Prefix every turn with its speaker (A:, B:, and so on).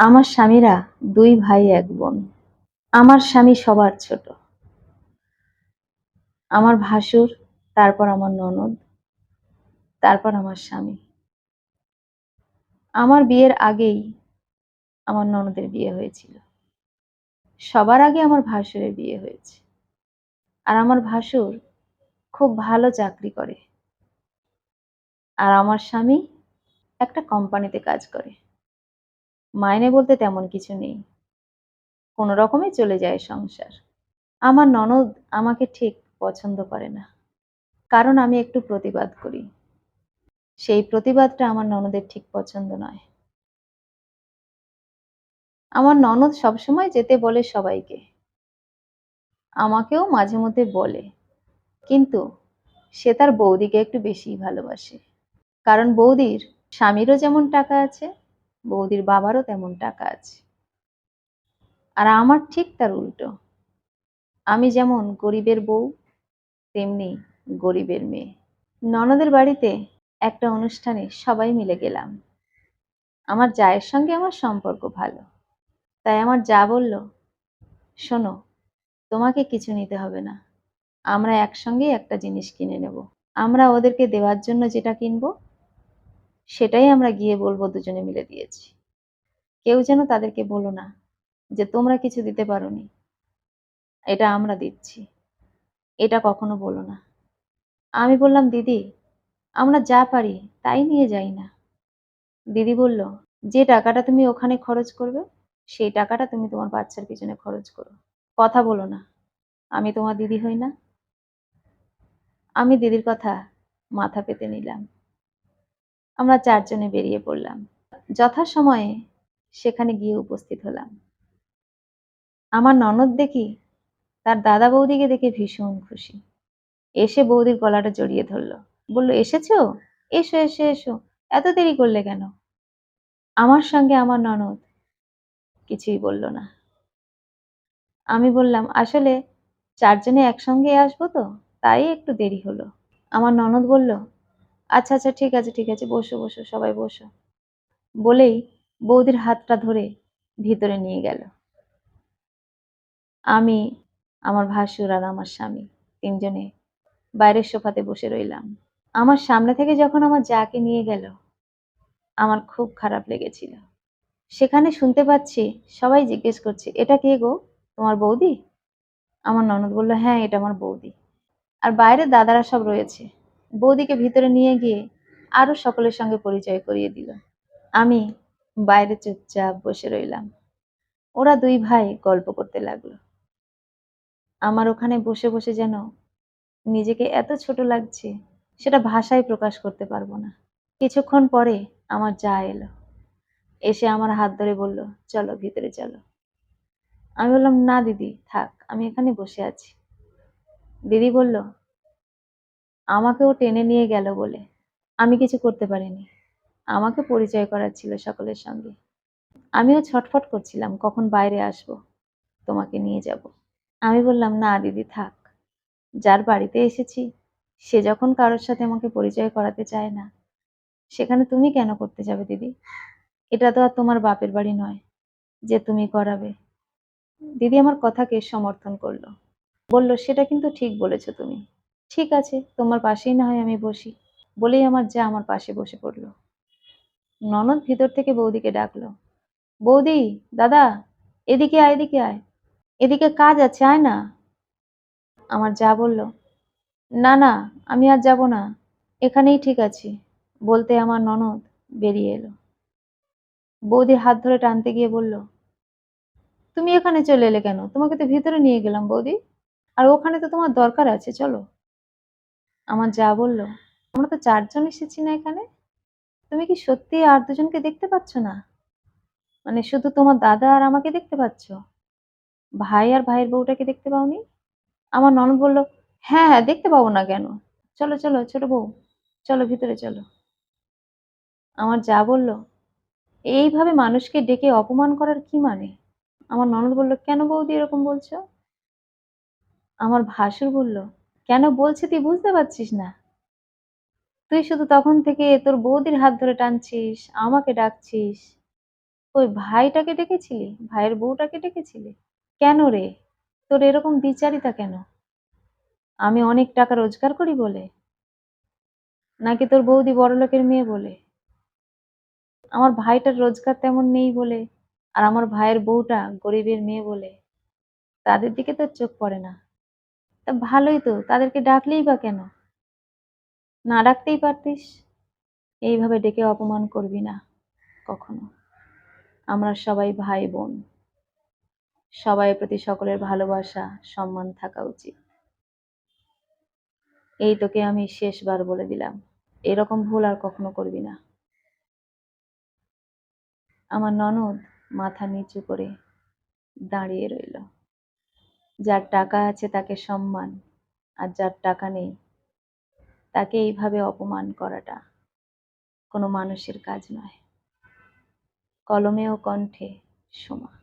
A: আমার স্বামীরা দুই ভাই, এক বোন। আমার স্বামী সবার ছোট। আমার ভাসুর, তারপর আমার ননদ, তারপর আমার স্বামী। আমার বিয়ের আগেই আমার ননদের বিয়ে হয়েছিল। সবার আগে আমার ভাসুরের বিয়ে হয়েছে। আর আমার ভাসুর খুব ভালো চাকরি করে। আর আমার স্বামী একটা কোম্পানিতে কাজ করে। মাইনে বলতে তেমন কিছু নেই। কোনো রকমে চলে যায় সংসার। আমার ননদ আমাকে ঠিক পছন্দ করে না। কারণ আমি একটু প্রতিবাদ করি। সেই প্রতিবাদটা আমার ননদের ঠিক পছন্দ নয়। আমার ননদ সবসময় যেতে বলে সবাইকে। আমাকেও মাঝে মধ্যে বলে। কিন্তু সে তার বৌদিকে একটু বেশিই ভালোবাসে। কারণ বৌদির স্বামীরও যেমন টাকা আছে বৌদির বাবারও তেমন টাকা আছে। আর আমার ঠিক তার উল্টো। আমি যেমন গরিবের বউ, তেমনি গরিবের মেয়ে। ননদের বাড়িতে একটা অনুষ্ঠানে সবাই মিলে গেলাম। আমার জায়ের সঙ্গে আমার সম্পর্ক ভালো। তাই আমার যা বলল, শোনো, তোমাকে কিছু নিতে হবে না। আমরা একসঙ্গেই একটা জিনিস কিনে নেব। আমরা ওদেরকে দেওয়ার জন্য যেটা কিনবো সেটাই আমরা গিয়ে বলব দুজনে মিলে দিয়েছি। কেউ যেন তাদেরকে বলো না যে, তোমরা কিছু দিতে পারোনি। এটা আমরা দিচ্ছি। এটা কখনো বলো না। আমি বললাম, দিদি, আমরা যা পারি তাই নিয়ে যাই না। দিদি বলল, যে টাকাটা তুমি ওখানে খরচ করবে, সেই টাকাটা তুমি তোমার বাচ্চার পিছনে খরচ করো। কথা বলো না, আমি তোমার দিদি হই না। আমি দিদির কথা মাথা পেতে নিলাম। আমরা চারজনে বেরিয়ে পড়লাম। যথাসময়ে সেখানে গিয়ে উপস্থিত হলাম। আমার ননদ দেখি তার দাদা বৌদিকে দেখে ভীষণ খুশি। এসে বৌদির গলাটা জড়িয়ে ধরলো। বলল, এসেছ? এসো এসো এসো। এত দেরি করলে কেন? আমার সঙ্গে আমার ননদ কিছুই বলল না। আমি বললাম, আসলে চারজনে একসঙ্গে আসব তো, তাই একটু দেরি হলো। আমার ননদ বলল আচ্ছা আচ্ছা ঠিক আছে ঠিক আছে, বসো বসো, সবাই বসো। বলেই বৌদির হাতটা ধরে ভিতরে নিয়ে গেল। আমি, আমার ভাসুর আর আমার স্বামী তিনজনে বাইরের সোফাতে বসে রইলাম। আমার সামনে থেকে যখন আমার যাকে নিয়ে গেল, আমার খুব খারাপ লেগেছিল। সেখানে শুনতে পাচ্ছি সবাই জিজ্ঞেস করছে, এটা কে গো? তোমার বৌদি? আমার ননদ বলল হ্যাঁ এটা আমার বৌদি। আর বাইরে দাদারা সব রয়েছে। বৌদিকে ভিতরে নিয়ে গিয়ে আরও সকলের সঙ্গে পরিচয় করিয়ে দিল। আমি বাইরে চুপচাপ বসে রইলাম। ওরা দুই ভাই গল্প করতে লাগল। আমার ওখানে বসে বসে যেন নিজেকে এত ছোট লাগছে, সেটা ভাষায় প্রকাশ করতে পারব না। কিছুক্ষণ পরে আমার যা এলো। এসে আমার হাত ধরে বলল, চলো, ভিতরে চলো। আমি বললাম, না দিদি, থাক, আমি এখানে বসে আছি। দিদি বলল আমাকেও টেনে নিয়ে গেল বলে। আমি কিছু করতে পারিনি। আমাকে পরিচয় করার ছিল সকলের সঙ্গে। আমিও ছটফট করছিলাম, কখন বাইরে আসব, তোমাকে নিয়ে যাব। আমি বললাম, না, দিদি, থাক। যার বাড়িতে এসেছি, সে যখন কারোর সাথে আমাকে পরিচয় করাতে চায় না, সেখানে তুমি কেন করতে যাবে দিদি? এটা তো আর তোমার বাপের বাড়ি নয়, যে তুমি করাবে। দিদি আমার কথাকে সমর্থন করল। বলল, সেটা কিন্তু ঠিক বলেছ তুমি। ঠিক আছে, তোমার পাশেই না হয় আমি বসি। বলেই আমার যা আমার পাশে বসে পড়ল। ননদ ভিতর থেকে বৌদিকে ডাকলো, বৌদি, দাদা, এদিকে আয় এদিকে আয়। এদিকে কাজ আছে, আয় না। আমার যা বলল, না না, আমি আর যাব না, এখানেই ঠিক আছি। বলতে আমার ননদ বেরিয়ে এলো। বৌদির হাত ধরে টানতে গিয়ে বলল, তুমি এখানে চলে এলে কেন? তোমাকে তো ভিতরে নিয়ে গেলাম বৌদি। আর ওখানে তো তোমার দরকার আছে, চলো। আমার যা বলল, আমরা তো চারজন এসেছি না এখানে? তুমি কি সত্যি আর দুজনকে দেখতে পাচ্ছ না? মানে শুধু তোমার দাদা আর আমাকে দেখতে পাচ্ছ? ভাই আর ভাইয়ের বউটাকে দেখতে পাওনি? আমার ননদ বলল হ্যাঁ হ্যাঁ দেখতে পাবো না কেন? চলো চলো, ছোট বউ, চলো ভিতরে, চলো। আমার যা বলল, এইভাবে মানুষকে ডেকে অপমান করার কি মানে? আমার ননদ বলল, কেন বৌদি এরকম বলছো? আমার ভাসুর বলল কেন বলছি তুই বুঝতে পারছিস না? তুই শুধু তখন থেকে তোর বৌদির হাত ধরে টানছিস, আমাকে ডাকছিস। ওই ভাইটাকে ডেকেছিলি? ভাইয়ের বউটাকে ডেকেছিলি? কেন রে? তোর এরকম দ্বিচারিতা কেন? আমি অনেক টাকা রোজগার করি বলে? নাকি তোর বৌদি বড়লোকের মেয়ে বলে? আমার ভাইটার রোজগার তেমন নেই বলে, আর আমার ভাইয়ের বউটা গরিবের মেয়ে বলে। তাদের দিকে তোর চোখ পড়ে না। তা ভালোই তো, তাদেরকে ডাকলেই বা কেন? না ডাকতেই পারতিস? এইভাবে ডেকে অপমান করবি না, কখনো। আমরা সবাই ভাই বোন। সবাই প্রতি সকলের ভালোবাসা, সম্মান থাকা উচিত। এই তোকে আমি শেষবার বলে দিলাম। এরকম ভুল আর কখনো করবি না। আমার ননদ মাথা নিচু করে দাঁড়িয়ে রইল। যার টাকা আছে তাকে সম্মান, আর যার টাকা নেই, তাকে এইভাবে অপমান করাটা কোনো মানুষের কাজ নয়। কলমে ও কণ্ঠে সোমা।